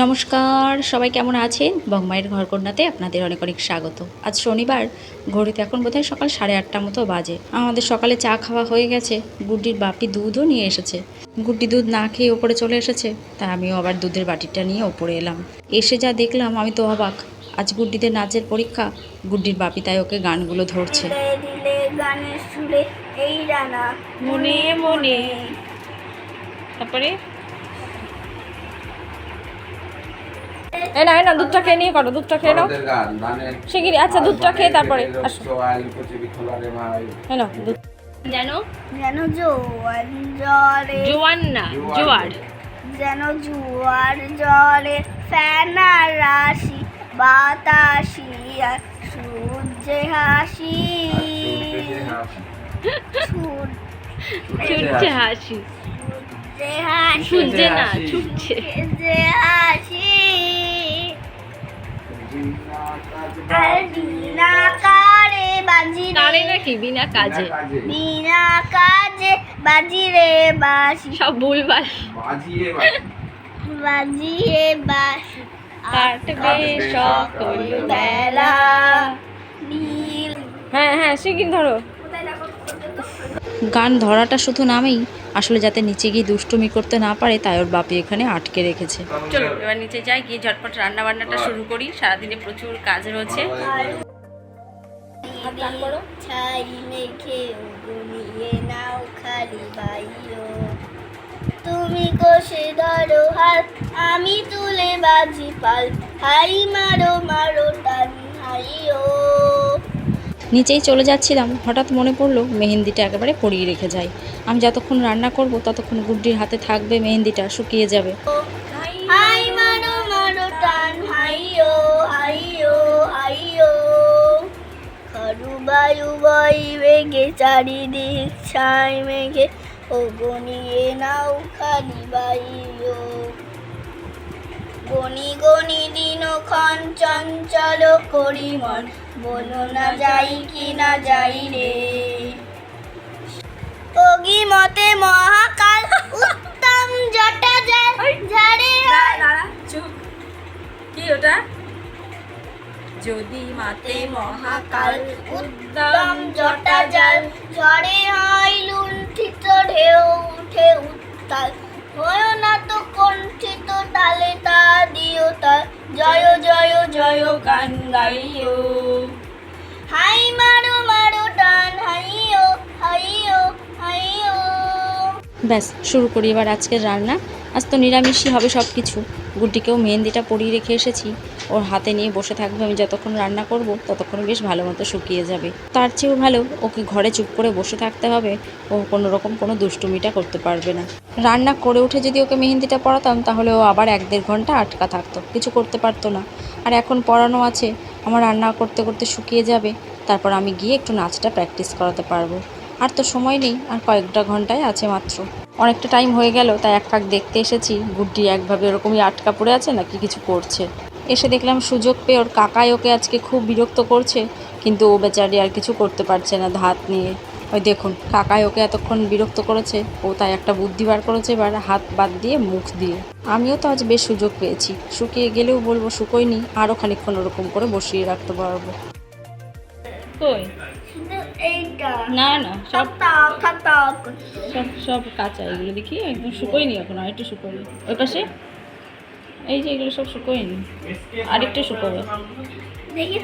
নমস্কার সবাই কেমন আছেন? বংমায়ের ঘরকন্যাতে আপনাদের অনেক অনেক স্বাগত। আজ শনিবার ঘড়িতে এখন বোধহয় সকাল সাড়ে আটটা মতো বাজে। আমাদের সকালে চা খাওয়া হয়ে গেছে গুড্ডির বাপি দুধও নিয়ে এসেছে। গুড্ডি দুধ না খেয়ে ওপরে চলে এসেছে তাই আমিও আবার দুধের বাটিটা নিয়ে ওপরে এলাম। এসে যা দেখলাম আমি তো অবাক। আজ গুড্ডিদের নাচের পরীক্ষা গুড্ডির বাপি তাই ওকে গানগুলো ধরছে। দিলে দিলে গানের সুরে এই রানা মনে মনে। তারপরে? এই না এই না দুধটা খেয়ে নিয়ে করো দুধটা খেয়ে নাও। মানে শিগগিরই, আচ্ছা, দুধটা খেয়ে তারপরে আসো। নাও দুধ। যেন যেন জোয়ার জলে জোয়ান না জোয়ার। যেন জোয়ার জলে ফেনা রাশি বাতাসি আর সূর্যে হাসি। ছুটছে হাসি। সূর্যে হাসি। ছুটছে না ছুটছে। সূর্যে হাসি। বিনা কারে বাজি রে। নাকি? বিনা কাজে। বিনা কাজে। বাজি রে বাসি সব ভুলভাল বাজিয়ে বাজি বাজিয়ে বাসি কাটবে সকল বেলা। নীল হ্যাঁ হ্যাঁ শিগগির ধরো। গান ধরাটা শুধু নামেই আসলে যাতে নিচে গিয়ে দুষ্টুমি করতে না পারে তাই ওর বাপি এখানে আটকে রেখেছে। চলো এবার নিচে যাই গিয়ে ঝটপট রান্না বান্নাটা শুরু করি। সারাদিনে প্রচুর কাজ রয়েছে। ছাই মেখে ঘুমিয়ে নাও খালি বাইও তুমি কষে ধরো হাত আমি তুলে বাজি পাল। হাই মারো মারো টান হাইও। নিচেই চলে যাচ্ছিলাম। হঠাৎ মনে পড়ল, মেহেন্দিটা একেবারে পরিয়ে রেখে যাই। আমি যতক্ষণ রান্না করব, ততক্ষণ গুড্ডির হাতে থাকবে, মেহেন্দিটা শুকিয়ে যাবে। বায়ু চারিদিক ছাই মেঘে। ও গনিয়ে নাও খালি বাইও গনি গনি দিন ক্ষণ চঞ্চল করি মন বলো না যাই কি না যাই রে। অগি মতে মহাকাল উত্তম জটা ঝাড়ে চুপ। কি ওটা? যদি মাতে মহাকাল উত্তম জটা জাল ঝড়ে হয় লুণ্ঠিত ঢেউ উঠে উত্তাল। হয় না তো কণ্ঠিত তালে তা দিও তা। জয় জয় জয় গান গাইও। হাই মারো ব্যাস, শুরু করি এবার আজকের রান্না। আজ তো নিরামিষই হবে সব কিছু গুড্ডিকেও মেহেন্দিটা পরিয়ে রেখে এসেছি। ওর হাতে নিয়ে বসে থাকবে, আমি যতক্ষণ রান্না করব, ততক্ষণ বেশ ভালো মতো শুকিয়ে যাবে। তার চেয়েও ভালো, ওকে ঘরে চুপ করে বসে থাকতে হবে। ও কোনো রকম কোনো দুষ্টুমিটা করতে পারবে না। রান্না করে উঠে যদি ওকে মেহেন্দিটা পড়াতাম তাহলে ও আবার এক দেড় ঘণ্টা আটকা থাকতো। কিছু করতে পারতো না। আর এখন পড়ানো আছে। আমার রান্না করতে করতে শুকিয়ে যাবে। তারপর আমি গিয়ে একটু নাচটা প্র্যাকটিস করাতে পারব। আর তো সময় নেই, আর কয়েকটা ঘন্টায় আছে মাত্র। অনেকটা টাইম হয়ে গেল, তাই এক ফাঁক দেখতে এসেছি। গুড্ডি একভাবে ওরকমই আটকা পড়ে আছে নাকি কিছু করছে। এসে দেখলাম সুযোগ পেয়ে ওর কাকাই ওকে আজকে খুব বিরক্ত করছে, কিন্তু ও বেচারি আর কিছু করতে পারছে না ধাত নিয়ে। ওই দেখুন, কাকাই ওকে এতক্ষণ বিরক্ত করেছে, ও তাই একটা বুদ্ধি বার করেছে এবার হাত বাদ দিয়ে মুখ দিয়ে। আমিও তো আজ বেশ সুযোগ পেয়েছি, শুকিয়ে গেলেও বলব শুকোয়নি আরও খানিকক্ষণ ওরকম করে বসিয়ে রাখতে পারব। কই? এইটা। না না সব সব সব কাঁচা এগুলো দেখি একদম শুকোয়নি এখন ওই পাশে? এই যে এগুলো সব আরেকটু শুকোবে।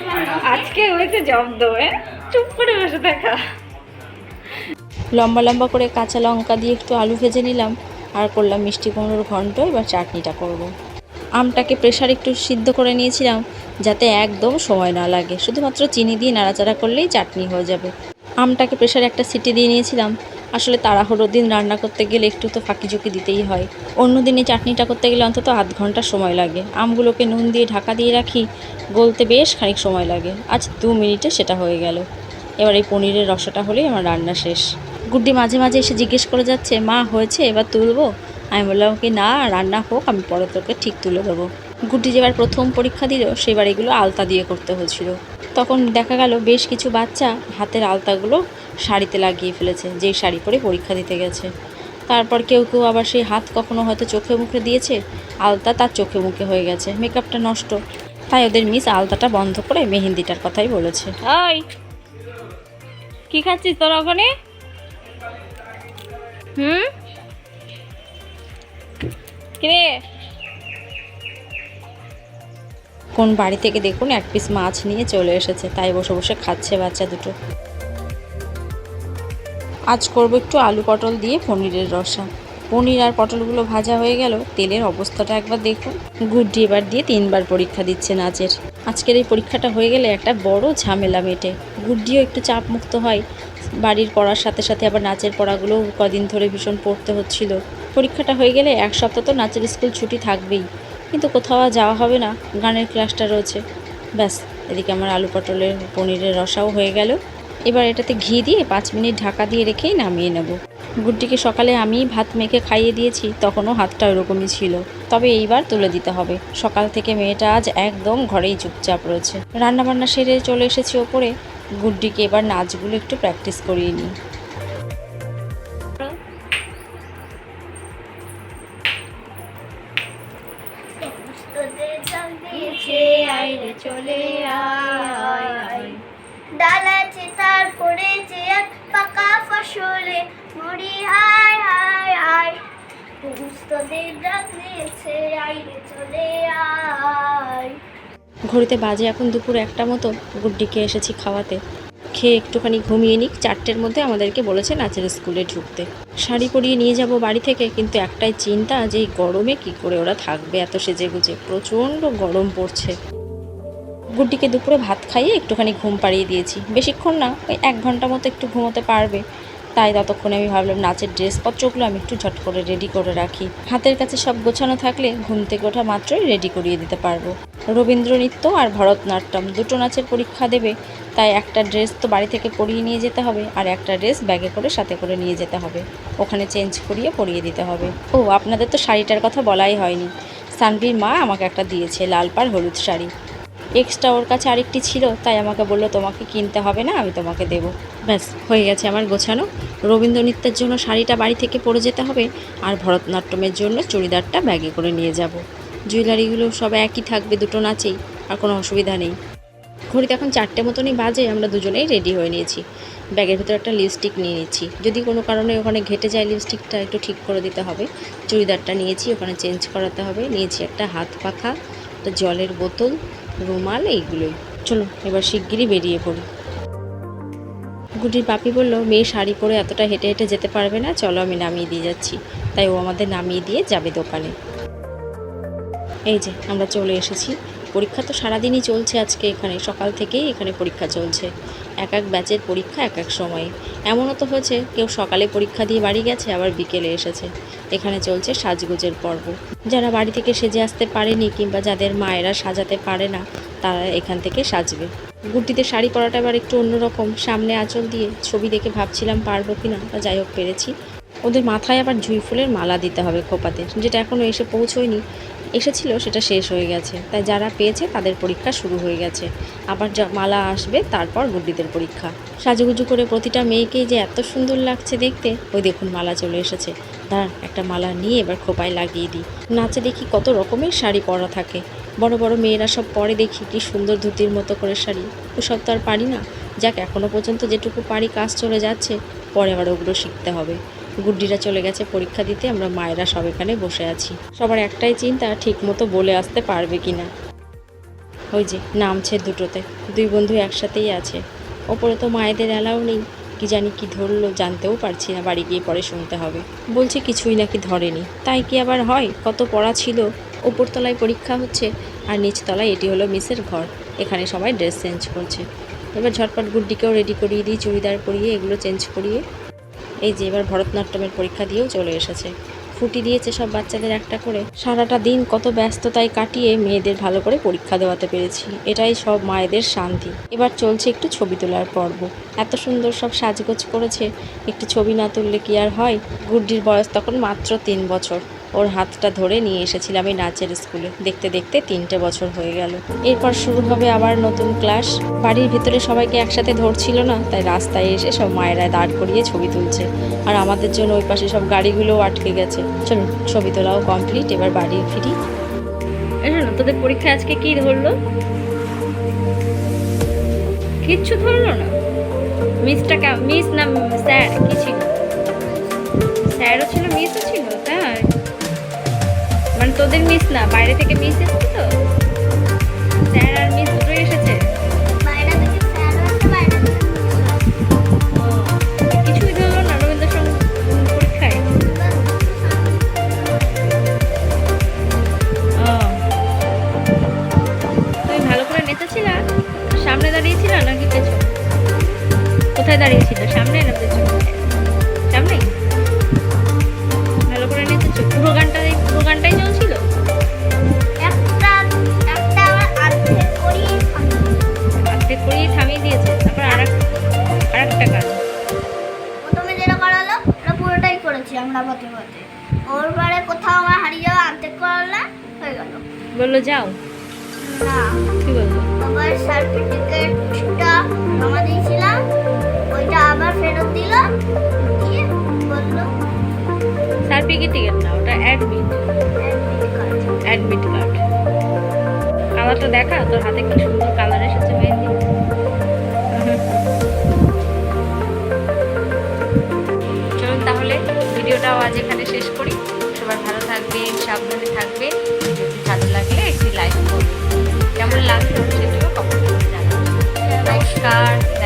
তোমার আজকে হয়েছে জব্দ চুপ করে বসে থাকা। লম্বা লম্বা করে কাঁচা লঙ্কা দিয়ে একটু আলু ভেজে নিলাম আর করলাম মিষ্টি কুমড়োর ঘন্ট এবার চাটনিটা করব। আমটাকে প্রেশার একটু সিদ্ধ করে নিয়েছিলাম যাতে একদম সময় না লাগে। শুধুমাত্র চিনি দিয়ে নাড়াচাড়া করলেই চাটনি হয়ে যাবে। আমটাকে প্রেশারে একটা সিটি দিয়ে নিয়েছিলাম। আসলে তাড়াহুড়োর দিন রান্না করতে গেলে একটু তো ফাঁকি ঝুঁকি দিতেই হয়। অন্য দিনে চাটনিটা করতে গেলে অন্তত আধ ঘণ্টা সময় লাগে। আমগুলোকে নুন দিয়ে ঢাকা দিয়ে রাখি, গলতে বেশ খানিক সময় লাগে। আজ দু মিনিটে সেটা হয়ে গেল। এবার এই পনিরের রসাটা হলেই আমার রান্না শেষ। গুড্ডি মাঝে মাঝে এসে জিজ্ঞেস করে যাচ্ছে, মা, হয়েছে? এবার তুলবো? আমি বললাম কি, না, রান্না হোক, আমি পরে তোকে ঠিক তুলে দেবো। গুড্ডি যেবার প্রথম পরীক্ষা দিল, সেবার এগুলো আলতা দিয়ে করতে হয়েছিল। তখন দেখা গেল বেশ কিছু বাচ্চা হাতের আলতাগুলো শাড়িতে লাগিয়ে ফেলেছে, যেই শাড়ি পরে পরীক্ষা দিতে গেছে। তারপর কেউ কেউ আবার সেই হাত কখনো হয়তো চোখে মুখে দিয়েছে, আলতা তার চোখে মুখে হয়ে গেছে, মেকআপটা নষ্ট। তাই ওদের মিস আলতাটা বন্ধ করে মেহেন্দিটার কথাই বলেছে। ওই কি খাচ্ছিস তোর ওখানে? হুম? কিরে? কোন বাড়ি থেকে দেখুন, এক পিস মাছ নিয়ে চলে এসেছে। তাই বসে বসে খাচ্ছে বাচ্চা দুটো। আজ করব একটু আলু পটল দিয়ে পনিরের রসা। পনির আর পটলগুলো ভাজা হয়ে গেল, তেলের অবস্থাটা একবার দেখুন। গুড্ডি এবার দিয়ে তিনবার পরীক্ষা দিচ্ছে নাচের আজকের এই পরীক্ষাটা হয়ে গেলে একটা বড় ঝামেলা মেটে। গুড্ডিও একটু চাপ মুক্ত হয়। বাড়ির পড়ার সাথে সাথে আবার নাচের পড়াগুলো কদিন ধরে ভীষণ পড়তে হচ্ছিল। পরীক্ষাটা হয়ে গেলে এক সপ্তাহ তো নাচের স্কুল ছুটি থাকবেই। কিন্তু কোথাও যাওয়া হবে না। গানের ক্লাসটা রয়েছে। ব্যাস, এদিকে আমার আলু পটলের, পনিরের রসাও হয়ে গেল। এবার এটাতে ঘি দিয়ে পাঁচ মিনিট ঢাকা দিয়ে রেখেই নামিয়ে নেব। গুড্ডিকে সকালে আমি ভাত মেখে খাইয়ে দিয়েছি, তখনও হাতটা ওরকমই ছিল। তবে এইবার তুলে দিতে হবে। সকাল থেকে মেয়েটা আজ একদম ঘরেই চুপচাপ রয়েছে। রান্নাবান্না সেরে চলে এসেছি ওপরে। গুড্ডিকে এবার নাচগুলো একটু প্র্যাকটিস করিয়ে নিই। চলে আয় আয়। ডাল আছে তার পড়েছে এক পাকা ফসলে। মরি হায় হায় হায়। ডাক দিয়েছে আইরে চলে আয়। ঘড়িতে বাজে এখন দুপুর একটা মতো গুড্ডিকে এসেছি খাওয়াতে। খেয়ে একটুখানি ঘুমিয়ে নিক চারটের মধ্যে আমাদেরকে বলেছে নাচের স্কুলে ঢুকতে। শাড়ি পরিয়ে নিয়ে যাব বাড়ি থেকে কিন্তু একটাই চিন্তা যে এই গরমে কি করে ওরা থাকবে এত সেজে গুজে প্রচণ্ড গরম পড়ছে। গুড্ডিকে দুপুরে ভাত খাইয়ে একটুখানি ঘুম পাড়িয়ে দিয়েছি। বেশিক্ষণ না, ওই এক ঘণ্টা মতো একটু ঘুমোতে পারবে। তাই ততক্ষণে আমি ভাবলাম, নাচের ড্রেসপত্রগুলো আমি একটু ঝট করে রেডি করে রাখি। হাতের কাছে সব গোছানো থাকলে ঘুম থেকে ওঠা মাত্রই রেডি করিয়ে দিতে পারব। রবীন্দ্র নৃত্য আর ভরতনাট্যম দুটো নাচের পরীক্ষা দেবে, তাই একটা ড্রেস তো বাড়ি থেকে পরিয়ে নিয়ে যেতে হবে আর একটা ড্রেস ব্যাগে করে সাথে করে নিয়ে যেতে হবে। ওখানে চেঞ্জ করিয়ে পরিয়ে দিতে হবে। ও, আপনাদের তো শাড়িটার কথা বলাই হয়নি। সানভির মা আমাকে একটা দিয়েছে, লাল পাড় হলুদ শাড়ি। এক্সট্রা ওর কাছে আরেকটি ছিল, তাই আমাকে বলল, তোমাকে কিনতে হবে না, আমি তোমাকে দেবো। ব্যাস, হয়ে গেছে আমার গোছানো। রবীন্দ্র নৃত্যের জন্য শাড়িটা বাড়ি থেকে পরে যেতে হবে, আর ভরতনাট্যমের জন্য চুড়িদারটা ব্যাগে করে নিয়ে যাব। জুয়েলারিগুলো সব একই থাকবে, দুটো নাচেই, আর কোনো অসুবিধা নেই। ঘড়িতে এখন চারটে মতনই বাজে, আমরা দুজনেই রেডি হয়ে নিয়েছি। ব্যাগের ভিতরে একটা লিপস্টিক নিয়ে নিচ্ছি। যদি কোনো কারণে ওখানে ঘেটে যায় লিপস্টিকটা একটু ঠিক করে দিতে হবে। চুড়িদারটা নিয়েছি, ওখানে চেঞ্জ করাতে হবে। নিয়েছি একটা হাত পাখা, একটা জলের বোতল রুমাল, এইগুলোই। চলো, এবার শিগগিরই বেরিয়ে পড়ি। গুটির পাপি বলল, মেয়ে শাড়ি পরে এতটা হেঁটে হেঁটে যেতে পারবে না, চলো আমি নামিয়ে দিয়ে যাচ্ছি। তাই ও আমাদের নামিয়ে দিয়ে যাবে দোকানে। এই যে, আমরা চলে এসেছি। পরীক্ষা তো সারাদিনই চলছে আজকে এখানে, সকাল থেকেই এখানে পরীক্ষা চলছে। এক এক ব্যাচের পরীক্ষা, এক এক সময়ে। এমনও তো হয়েছে, কেউ সকালে পরীক্ষা দিয়ে বাড়ি গেছে, আবার বিকেলে এসেছে। এখানে চলছে সাজগোজের পর্ব। যারা বাড়ি থেকে সেজে আসতে পারেনি কিংবা যাদের মায়েরা সাজাতে পারে না, তারা এখান থেকে সাজবে। গুটিতে শাড়ি পরাটা এবার একটু অন্যরকম। সামনে আঁচল দিয়ে ছবি দেখে ভাবছিলাম পারব কি না যাই হোক পেরেছি। ওদের মাথায় আবার জুঁই ফুলের মালা দিতে হবে খোপাতে, যেটা এখনও এসে পৌঁছয়নি। এসেছিল, সেটা শেষ হয়ে গেছে। তাই যারা পেয়েছে, তাদের পরীক্ষা শুরু হয়ে গেছে। আবার যা মালা আসবে, তারপর গুড্ডিদের পরীক্ষা। সাজুগুজু করে প্রতিটা মেয়েকেই যে এত সুন্দর লাগছে দেখতে, ওই দেখুন মালা চলে এসেছে। দাঁড়ান একটা মালা নিয়ে এবার খোপায় লাগিয়ে দিই। নাচে দেখি কত রকমের শাড়ি পরা থাকে। বড় বড় মেয়েরা সব পরে দেখি কি সুন্দর ধুতির মতো করে শাড়ি। ওসব তো আর পারি না। যাক এখনও পর্যন্ত যেটুকু পারি কাজ চলে যাচ্ছে, পরে আবার ওগুলো শিখতে হবে। গুড্ডিরা চলে গেছে পরীক্ষা দিতে, আমরা মায়েরা সব এখানে বসে আছি। সবার একটাই চিন্তা ঠিক মতো বলে আসতে পারবে কি না ওই যে, নামছে দুটোতে। দুই বন্ধু একসাথেই আছে। ওপরে তো মায়েদের অ্যালাউ নেই। কি জানি কি ধরলো, জানতেও পারছি না, বাড়ি গিয়ে পরে শুনতে হবে। বলছে কিছুই নাকি ধরেনি। তাই কি আবার হয়? কত পড়া ছিল? ওপরতলায় পরীক্ষা হচ্ছে, আর নিচতলায় এটি হলো মিসের ঘর। এখানে সবাই ড্রেস চেঞ্জ করছে। এবার ঝটপট গুড্ডিকেও রেডি করিয়ে দিই, চুড়িদার পরিয়ে, এগুলো চেঞ্জ করিয়ে এই যে এবার ভরতনাট্যমের পরীক্ষা দিয়েও চলে এসেছে। ফুটি দিয়েছে সব বাচ্চাদের একটা করে। সারাটা দিন কত ব্যস্ততায় কাটিয়ে মেয়েদের ভালো করে পরীক্ষা দেওয়াতে পেরেছি। এটাই সব মায়েদের শান্তি। এবার চলছে একটু ছবি তোলার পর্ব। এত সুন্দর সব সাজগোজ করেছে। একটু ছবি না তুললে কি আর হয়? গুড্ডির বয়স তখন মাত্র তিন বছর। ওর হাতটা ধরে নিয়ে এসেছিলাম এই নাচের স্কুলে। দেখতে দেখতে তিনটে বছর হয়ে গেল। এরপর শুরু হবে আবার নতুন ক্লাস। বাড়ির ভিতরে সবাইকে একসাথে ধরছিল না, তাই রাস্তায় এসে সব মায়েরা দাঁড় করিয়ে ছবি তুলছে। আর আমাদের জন্য ওই পাশে সব গাড়িগুলোও আটকে গেছে। চলুন, ছবি তোলাও কমপ্লিট, এবার বাড়ি ফিরি। তোদের পরীক্ষা আজকে কি ধরলো? কিচ্ছু ধরলো না? মিসটা মিস না স্যার কি ছিল স্যারও ছিল, মিসও ছিল, তাই। তোদের মিস না বাইরে থেকে মিস এসেছে তো? স্যার আর মিস দুটোই এসেছে। কিছুই ধরলো না রবীন্দ্রসঙ্গীত পরীক্ষায়। তুমি ভালো করে নেচেছিলা? সামনে দাঁড়িয়েছিল নাকি পেছনে? কোথায় দাঁড়িয়েছিল? সামনে? বলল যাও। না। কি বলব আবার সার্টিফিকেটটা জমা দিয়েছিলাম ওইটা আবার ফেরত দিল। দিয়ে বলল সার্টিফিকেট টিকিট না ওটা admit admit card admit card কালারটা দেখা তোর হাতে কি সুন্দর কালার এসেছে মেহেন্দি? চলুন তাহলে ভিডিওটাও আজ এখানে শেষ করি। সবাই ভালো থাকবেন সাবধানে থাকবেন। লাগল সেটিও কমেন্ট করে নমস্কার।